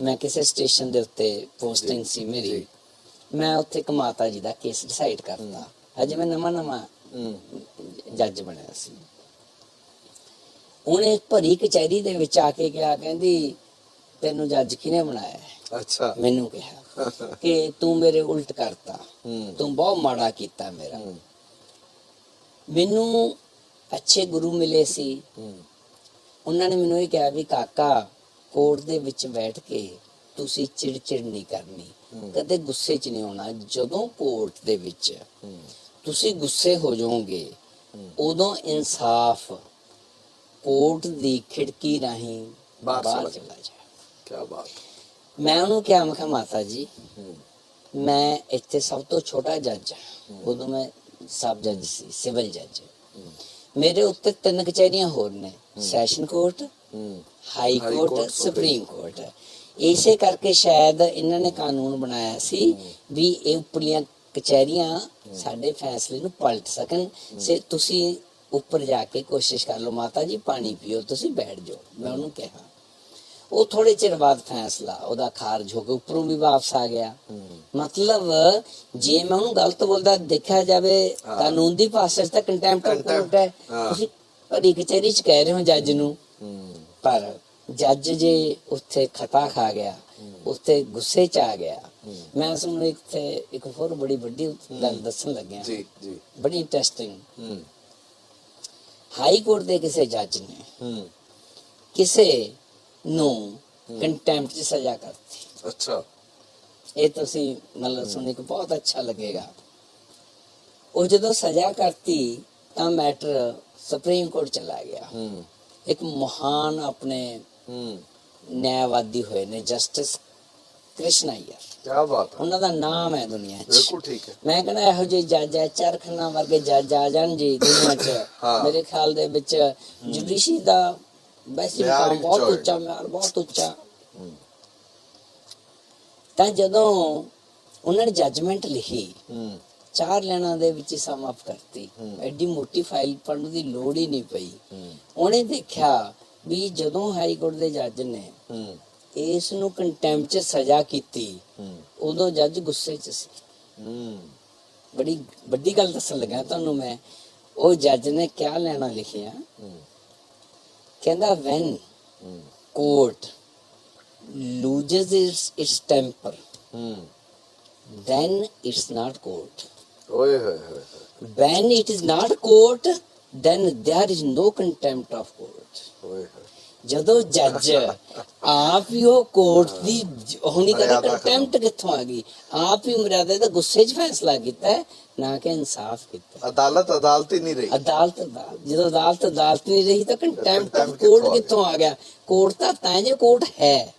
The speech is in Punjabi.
ਮੈਂ ਕਿਸੇ ਸਟੇਸ਼ਨ ਦੇ ਉੱਤੇ ਪੋਸਟਿੰਗ ਸੀ ਮੇਰੀ। ਮੈਂ ਉੱਥੇ ਇੱਕ ਮਾਤਾ ਜੀ ਦਾ ਕੇਸ ਡਿਸਾਈਡ ਕਰਤਾ ਅਜੇ ਮੈਂ ਨਵਾਂ ਨਵਾਂ ਜੱਜ ਬਣਿਆ ਸੀ। ਉਹਨੇ ਭਰੀ ਕਚਹਿਰੀ ਦੇ ਵਿੱਚ ਆ ਕੇ ਕਿਹਾ ਕਹਿੰਦੀ ਤੈਨੂੰ ਜੱਜ ਕਿਹਨੇ ਬਣਾਇਆ? ਅੱਛਾ। ਮੈਨੂੰ ਕਿਹਾ ਕਿ ਤੂੰ ਮੇਰੇ ਉਲਟ ਕਰਤਾ। ਤੂੰ ਬਹੁਤ ਮਾੜਾ ਕੀਤਾ ਮੇਰਾ। ਮੈਨੂੰ ਅੱਛੇ ਗੁਰੂ ਮਿਲੇ ਸੀ। ਉਹਨਾਂ ਨੇ ਮੈਨੂੰ ਇਹ ਕਿਹਾ ਵੀ ਕਾਕਾ ਕੋਰਟ ਦੇ ਵਿੱਚ ਬੈਠ ਕੇ ਤੁਸੀਂ ਚਿੜਚਿੜ ਨਹੀਂ ਕਰਨੀ। ਕਦੇ ਗੁੱਸੇ 'ਚ ਨਹੀਂ ਆਉਣਾ ਜਦੋਂ ਕੋਰਟ ਦੇ ਵਿੱਚ ਤੁਸੀਂ ਗੁੱਸੇ ਹੋ ਜਾਓਗੇ। ਉਦੋਂ ਇਨਸਾਫ ਕੋਰਟ ਦੀ ਖਿੜਕੀ ਰਾਹੀਂ ਬਾਹਰ ਚਲਾ ਜਾਏ। ਕੀ ਬਾਤ ਮੈਂ ਉਹਨੂੰ ਕਿਹਾ ਮੈਂ ਕਿਹਾ ਮਾਤਾ ਜੀ ਮੈਂ ਇੱਥੇ ਸਭ ਤੋਂ ਛੋਟਾ ਜੱਜ ਹਾਂ। ਉਦੋਂ ਮੈਂ ਸਬ ਜੱਜ ਸੀ ਸਿਵਲ ਜੱਜ। ਮੇਰੇ ਉੱਤੇ ਤਿੰਨ ਕਚਹਿਰੀਆਂ ਹੋਰ ਨੇ session court high court supreme court. ਇਸੇ ਕਰਕੇ ਸ਼ਾਇਦ ਇਹਨਾਂ ਨੇ ਕਾਨੂੰਨ ਬਣਾਇਆ ਸੀ ਵੀ ਇਹ ਉੱਪਰਲੀਆਂ ਕਚਹਿਰੀਆਂ ਸਾਡੇ ਫੈਸਲੇ ਨੂੰ ਪਲਟ ਸਕਣ। ਸੇ ਤੁਸੀਂ ਉੱਪਰ ਜਾ ਕੇ ਕੋਸ਼ਿਸ਼ ਕਰ ਲਓ ਮਾਤਾ ਜੀ ਪਾਣੀ ਪੀਓ ਤੁਸੀਂ ਬੈਠ ਜਾਓ। ਮੈਂ ਉਹਨੂੰ ਕਿਹਾ। ਉਹ ਥੋੜੇ ਚਿਰ ਬਾਅਦ ਫੈਸਲਾ ਉਹਦਾ ਖਾਰਜ ਹੋ ਕੇ ਉੱਪਰੋਂ ਵੀ ਵਾਪਸ ਆ ਗਿਆ। ਮਤਲਬ ਜੇ ਮੈਂ ਉਹਨੂੰ ਗਲਤ ਬੋਲਦਾ ਦੇਖਿਆ ਜਾਵੇ। ਕਾਨੂੰਨ ਦੀ ਭਾਸ਼ਾ 'ਚ ਤਾਂ ਕੰਟੈਂਪਟ ਕੋਰਟ ਹੈ। ਤੁਸੀਂ ਕਚਹਿਰੀ 'ਚ ਕਹਿ ਰਹੇ ਹੋ ਜੱਜ ਨੂੰ ਪਰ ਜੱਜ ਜੇ ਉੱਥੇ ਖਤਾ ਖਾ ਗਿਆ ਉੱਥੇ ਗੁੱਸੇ 'ਚ ਆ ਗਿਆ ਮੈਂ ਤੁਹਾਨੂੰ ਇੱਥੇ ਇੱਕ ਹੋਰ ਬੜੀ ਵੱਡੀ ਗੱਲ ਦੱਸਣ ਲੱਗਿਆ। ਜੀ ਜੀ। ਬੜੀ ਇੰਟਰਸਟਿੰਗ ਹਾਈ ਕੋਰਟ ਦੇ ਕਿਸੇ ਜੱਜ ਨੇ ਕਿਸੇ ਨੂੰ ਕੰਟੈਂਪਟ 'ਚ ਸਜ਼ਾ ਕਰਤੀ। ਅੱਛਾ। ਇਹ ਤੁਸੀਂ ਮਤਲਬ ਸੁਣ ਕੇ ਬਹੁਤ ਅੱਛਾ ਲੱਗੇਗਾ। ਉਹ ਜਦੋਂ ਸਜ਼ਾ ਕਰਤੀ ਤਾਂ ਮੈਟਰ ਸੁਪਰੀਮ ਕੋਰਟ ਚਲਾ ਗਿਆ। ਹੂੰ। ਇੱਕ ਮਹਾਨ ਆਪਣੇ ਹੂੰ। ਨਿਆਂਵਾਦੀ ਹੋਏ ਨੇ ਜਸਟਿਸ ਕ੍ਰਿਸ਼ਨ ਅਈਅਰ ਕੀ ਬਾਤ ਹੈ। ਉਹਨਾਂ ਦਾ ਨਾਮ ਹੈ ਦੁਨੀਆ 'ਚ। ਬਿਲਕੁਲ ਠੀਕ ਹੈ। ਮੈਂ ਕਹਿੰਦਾ ਇਹੋ ਜਿਹੇ ਜੱਜ ਹੈ ਚਰਖਣਾ ਵਰਗੇ ਜੱਜ ਆ ਜਾਣ ਜੀ ਦੁਨੀਆ 'ਚ। ਮੇਰੇ ਖਿਆਲ ਦੇ ਵਿੱਚ ਜੁਡੀਸ਼ੀ ਦਾ ਵੈਸੇ ਬਹੁਤ ਉੱਚਾ ਮਿਆਰ ਬਹੁਤ ਉੱਚਾ। ਤਾਂ ਜਦੋਂ ਉਹਨਾਂ ਨੇ ਜੱਜਮੈਂਟ ਲਿਖੀ ਹੂੰ। ਚਾਰ ਲੈਣਾ ਦੇ ਵਿੱਚ ਹੀ ਸਮ ਅਪ ਕਰਤੀ। ਐਡੀ ਮੋਟੀ ਫਾਈਲ ਪੜਨ ਦੀ ਲੋੜ ਹੀ ਨਹੀਂ ਪਈ। ਉਹਨੇ ਦੇਖਿਆ ਵੀ ਜਦੋਂ ਹਾਈ ਕੋਰਟ ਦੇ ਜੱਜ ਨੇ ਇਸ ਨੂੰ ਕੰਟੈਂਪਟ ਚ ਸਜ਼ਾ ਕੀਤੀ ਉਦੋਂ ਜੱਜ ਗੁੱਸੇ ਚ ਸੀ। ਬੜੀ ਵੱਡੀ ਗੱਲ ਦੱਸਣ ਲੱਗਾ ਤੁਹਾਨੂੰ ਮੈਂ। ਉਹ ਜੱਜ ਨੇ ਕਿਆ ਲੈਣਾ ਲਿਖਿਆ? ਕਹਿੰਦਾ ਵੈਨ ਕੋਰਟ its temper ਹੂੰ। then it's not court. ਓਏ ਹੋਏ ਹੋਏ when it is not court then there is no contempt of court. ਓਏ ਹੋਏ। ਜਦੋਂ ਜੱਜ ਆਪ ਹੀ ਉਹ ਕੋਰਟ ਦੀ ਕਰਦਾ ਮਰਿਆਦਾ ਕੰਟੈਂਪਟ ਕਿੱਥੋਂ ਆ ਗਈ? ਆਪ ਹੀ ਮਰਿਆਦਾ ਦਾ ਗੁੱਸੇ 'ਚ ਫੈਸਲਾ ਕੀਤਾ ਹੈ ਨਾ ਕਿ ਇਨਸਾਫ ਕੀਤਾ। ਅਦਾਲਤ ਅਦਾਲਤ ਹੀ ਨਹੀਂ ਰਹੀ। ਅਦਾਲਤ ਅਦਾਲਤ ਜਦੋਂ ਅਦਾਲਤ ਅਦਾਲਤ ਨਹੀਂ ਰਹੀ ਤਾਂ ਕੰਟੈਂਪਟ ਆਫ ਕੋਰਟ? ਕਿੱਥੋਂ ਆ ਗਿਆ? ਕੋਰਟ ਤਾਂ ਤਾਂ ਜੇ ਕੋਰਟ ਹੈ।